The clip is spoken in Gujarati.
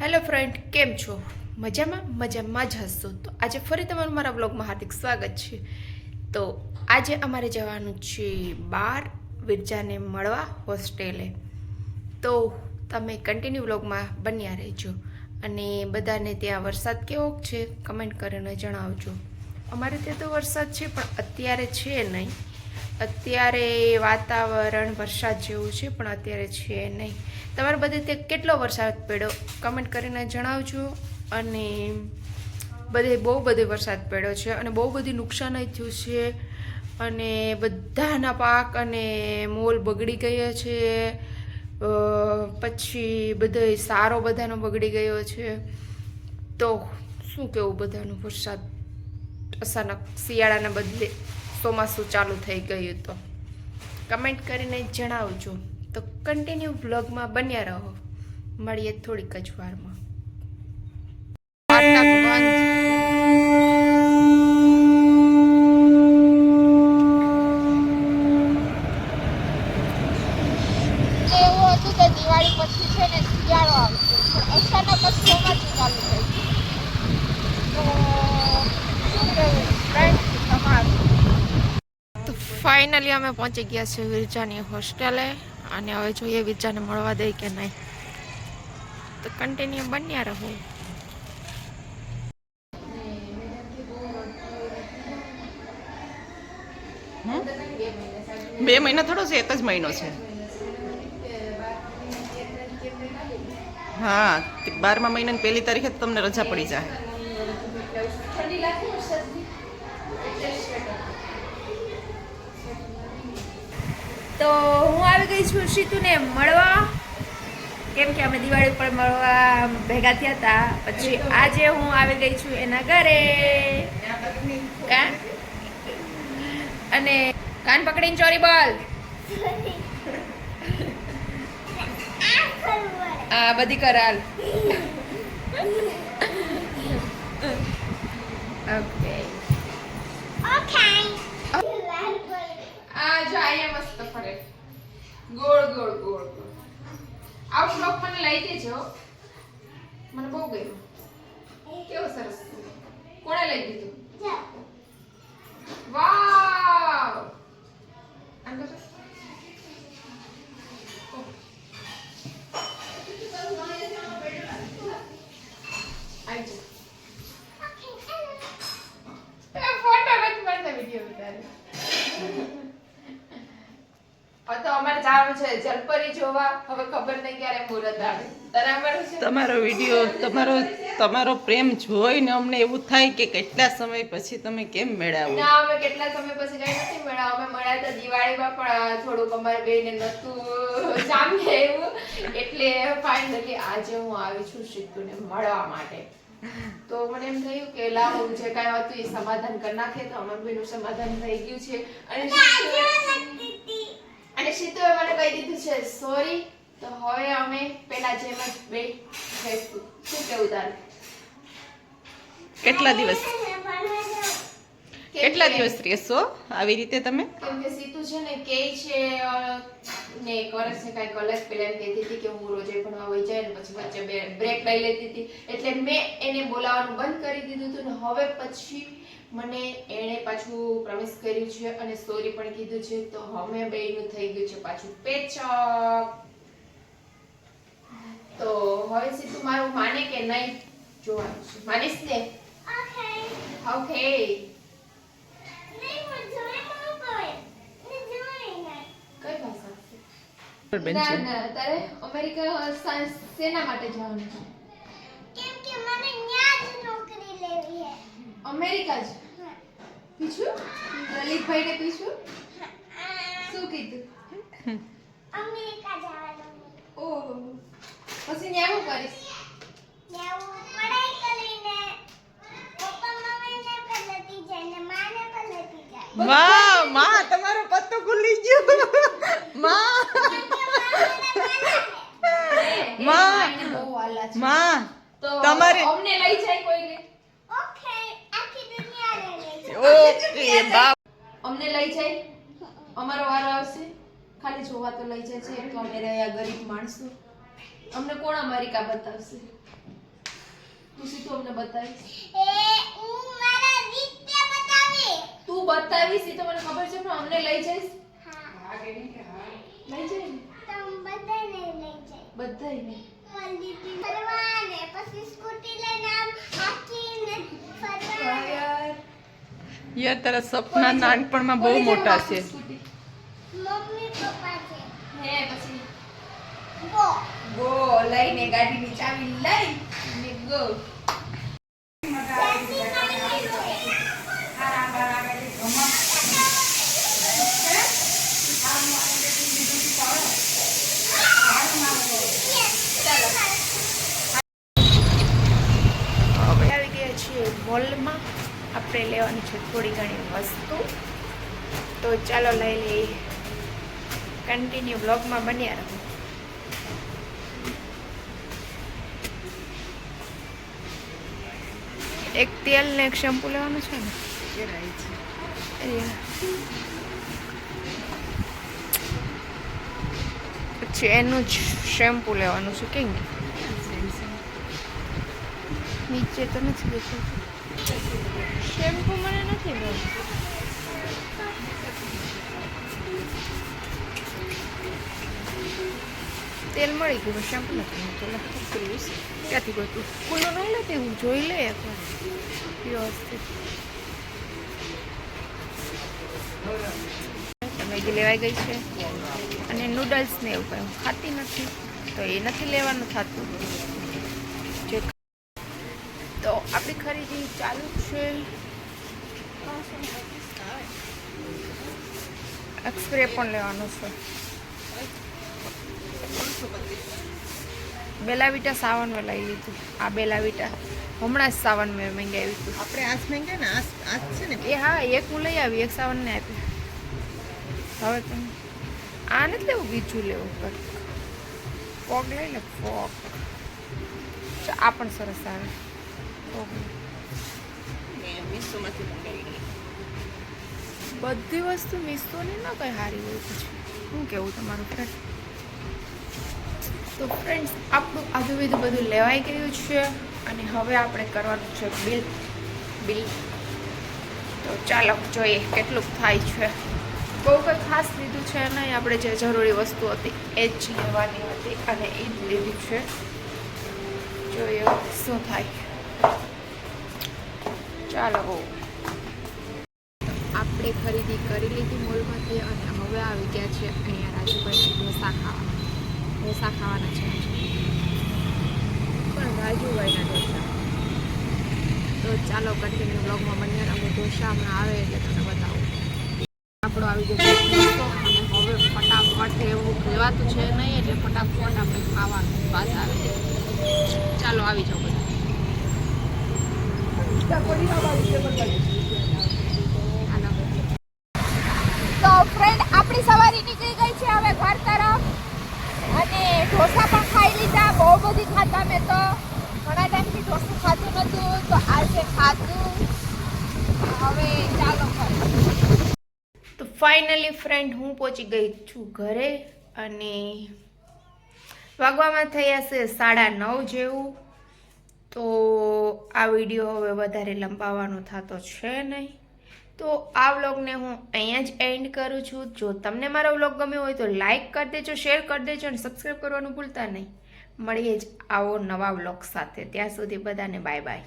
હેલો ફ્રેન્ડ કેમ છો? મજામાં? મજામાં જ હશો. તો આજે ફરી તમારું મારા બ્લોગમાં હાર્દિક સ્વાગત છે. તો આજે અમારે જવાનું છે બાર વિરજાને મળવા હોસ્ટેલે તો તમે કન્ટિન્યુ બ્લોગમાં બન્યા રહેજો. અને બધાને ત્યાં વરસાદ કેવો છે? કમેન્ટ કરીને જણાવજો. અમારે ત્યાં તો વરસાદ છે, પણ અત્યારે છે નહીં. અત્યારે વાતાવરણ વરસાદ જેવું છે, પણ અત્યારે છે નહીં. તમારે બધે તે કેટલો વરસાદ પડ્યો? કમેન્ટ કરીને જણાવજો. અને બધે બહુ બધે વરસાદ પડ્યો છે અને બહુ બધી નુકસાન થયું છે. અને બધાના પાક અને મોલ બગડી ગયા છે. પછી બધો સારો બધાનો બગડી ગયો છે. તો શું કેવું બધાનું વરસાદ? અચાનક શિયાળાના બદલે. ચોમાસું ચાલુ થઈ ગયું તો કમેન્ટ કરીને જણાવજો. તો કન્ટિન્યુ બ્લોગમાં બન્યા રહો. મળીએ થોડીક જ વારમાં નાટક બંધ. એવું હતું કે દિવાળી પછી છે ને શિયાળો આવશે પણ અચાનક જ ચોમાસું ચાલુ થઈ ગયું તો શું કહેવું ફ્રેન્ડ તમારું તો ફાઇનલી અમે પહોંચી ગયા છે વિરજાની હોસ્ટેલે. અને હવે જોઈએ વિરજાને મળવા દે કે નહીં. તો કન્ટિન્યુ બન્યા રહો. બે મહિના થોડો છે, એક જ મહિનો છે. હા, બારમા મહિનાની પહેલી તારીખે તમને રજા પડી જાય. તો હું આવી ગઈ છું સીતુને મળવા. કેમ કે અમે દિવાળી પર મળવા ભેગા થયા હતા. પછી આજે હું આવી ગઈ છું એના ઘરે. અને કાન પકડીને ચોરી બોલ. આ બધી કરાલ ઓકે આ જો અહીંયા મસ્ત ફરે ગોળ ગોળ ગોળ ગોળ આવું બ્લોક મને લઈ દેજો મને બહુ ગમ્યું કેવો સરસ કોણે લઈ દીધું વાવ! આમ તો જલપરી જોવા હવે ખબર નહીં ક્યારે મુહૂર્ત આવે. તમારો વીડિયો તમારો તમારો પ્રેમ જોઈને અમને એવું થાય કે કેટલા સમય પછી તમે કેમ મેળાવો? ના અમે કેટલા સમય પછી કઈ નથી મળ્યા અમે મળ્યા હતા દિવાળીમાં પણ થોડુંક અમારે બેને નતું જામે એવું. એટલે ફાઇનલી આજે હું આવી છું સિદ્ધુને મળવા માટે. તો મને એમ થયું કે લાવો જે કાંઈ હતું એ સમાધાન કરી નાખે તો અમે ભાઈનું સમાધાન થઈ ગયું છે. અને અને શીતુએ મને કહી દીધું છે સોરી તો હવે અમે પેલા જેમ જ બે થઈશું. શું કેવું તારે? કેટલા દિવસ? કેટલા દિવસ રહેશો આવી રીતે તમે? કેમ કે સીતુ છે ને કે છે ને એક વર્ષ ને કાંઈક અલગ પેલા એમ કહેતી હતી કે હું રોજે ભણવા વહી જાય ને પછી વચ્ચે બે બ્રેક લઈ લેતી હતી. એટલે મેં એને બોલાવવાનું બંધ કરી દીધું હતું ને હવે પછી મને એણે પાછું પ્રોમિસ કર્યું છે અને સોરી પણ કીધું છે. તો હવે બેયનું થઈ ગયું છે પાછું પેચઅપ તો હવે સીતુ મારું માને કે નહીં જોવાનું છે? માનીશ ને? બેન છે ના તારે અમેરિકા સા- શેના માટે જવાનું છે? અમેરિકા જ પીછું? લલિતભાઈ ને પીછું શું કીધું? ઓહો. પછી ન્યા હું કરીશ માં. તમારો પત્તો ખુલી ગયો. માં. માં. માં. તો તમારે- અમને લઈ જાય કોઈને. ઓકે બાપ. અમને લઈ જાય. અમારો વારો આવશે. ખાલી જોવા તો લઈ જાય છે તો અમે રહ્યા ગરીબ માણસો. અમને કોણ અમેરિકા બતાવશે? તું સીધું અમને બતાવીશ એ હું મારા રીતે બતાવી તું બતાવીશ એ તો મને ખબર છે પણ અમને લઈ જઈશ. હા. લઈ જાય તમ બધાને લઈ જઈ બધાને મંદિરથી ફરવાને પછી સ્કૂટી લઈને આમ હાકીને ફરવા યાર યાર તારા સપના નાનપણમાં બહુ મોટા છે. મમ્મી પપ્પા છે. હે પછી? ગો. ગો લઈને ગાડીની ચાવી લઈ ને ગો. ત્યાંથી મારી જોડે. હવે આવી ગયા છીએ મોલમાં. આપણે લેવાની છે થોડી ઘણી વસ્તુ. તો ચાલો લઈ લઈએ. કન્ટિન્યુ બ્લોગમાં બન્યા રહો. એક તેલ ને એક શેમ્પુ લેવાનું છે ને? એ. પછી એનું જ શેમ્પૂ લેવાનું છે, કેમ નીચે તો નથી દેખાતું. શેમ્પૂ મને નથી મળતું તેલ મળી ગયું શેમ્પુ નથી મળતું. ક્યાંથી ગોતું ખુલ્લું નહીં લેતી હું જોઈ લે વ્યવસ્થિત. મેગી લેવાઈ ગઈ છે? નૂડલ્સ ને એવું કંઈ ખાતી નથી. તો એ નથી લેવાનું થતું. જે તો આપણી ખરીદી ચાલુ છે. એક્સપ્રે પણ લેવાનું છે. બેલાવીટા સાવન મેં લઈ લીધું. આ બેલાવીટા હમણાં જ સાવન મેં મંગાવ્યું હતું. આપણે આજ માંગે ને આજ આજ છે ને? એ હા એક હું લઈ આવી એક સાવનને આપી. હવે તમે આ નથી લેવું બીજું લેવું કંઈક. ફોગ લઈ લે ફોગ. આ પણ સરસ આવે. બધી વસ્તુ મિસોની ના કઈ સારી હોય પછી શું કેવું તમારું ફ્રેન્ડ તો ફ્રેન્ડ્સ આપણું આધું બીજું બધું લેવાઈ ગયું છે અને હવે આપણે કરવાનું છે બિલ બિલ તો ચાલો જોઈએ કેટલું થાય છે. બહુ કંઈ ખાસ લીધું છે નહીં આપણે જે જરૂરી વસ્તુ હતી એ જ લેવાની હતી અને એ જ લીધી છે. જોઈએ શું થાય. ચાલો. આપણે ખરીદી કરી લીધી મોલમાંથી અને હવે આવી ગયા છે અહીંયા રાજુભાઈ ઢોસા ખાવા. ઢોસા ખાવાના છે. પણ રાજુભાઈના ઢોસા. તો ચાલો કન્ટિન્યુ બ્લોગમાં બન્યા અમે ઢોસા હમણાં આવે એટલે તમને બતાવું. આવી ગયો અને હવે ફટાફટ એવું કહેવાતું છે નહીં, એટલે ફટાફટ આપણે ખાવાનું વાત આવે ચાલો, આવી જાઓ બધા. તો ફ્રેન્ડ આપણી સવારી નીકળી ગઈ છે હવે ઘર તરફ. અને ઢોસા પણ ખાઈ લીધા, બહુ બધી ખાધા મેં તો ઘણા ટાઈમથી ઢોસું ખાધું નહોતું તો આજે ખાધું હવે ચાલો ઘરે તો ફાઇનલી ફ્રેન્ડ હું પહોંચી ગઈ છું ઘરે અને વાગવામાં થયા છે સાડા નવ જેવું. તો આ વીડિયો હવે વધારે લંબાવવાનો થતો છે નહીં. તો આ વ્લોગને હું અહીંયા જ એન્ડ કરું છું. જો તમને મારો વ્લોગ ગમ્યો હોય તો લાઇક કરી દેજો શેર કરી દેજો અને સબસ્ક્રાઈબ કરવાનું ભૂલતા નહીં. મળીએ જ આવો નવા વ્લોગ સાથે. ત્યાં સુધી બધાને બાય બાય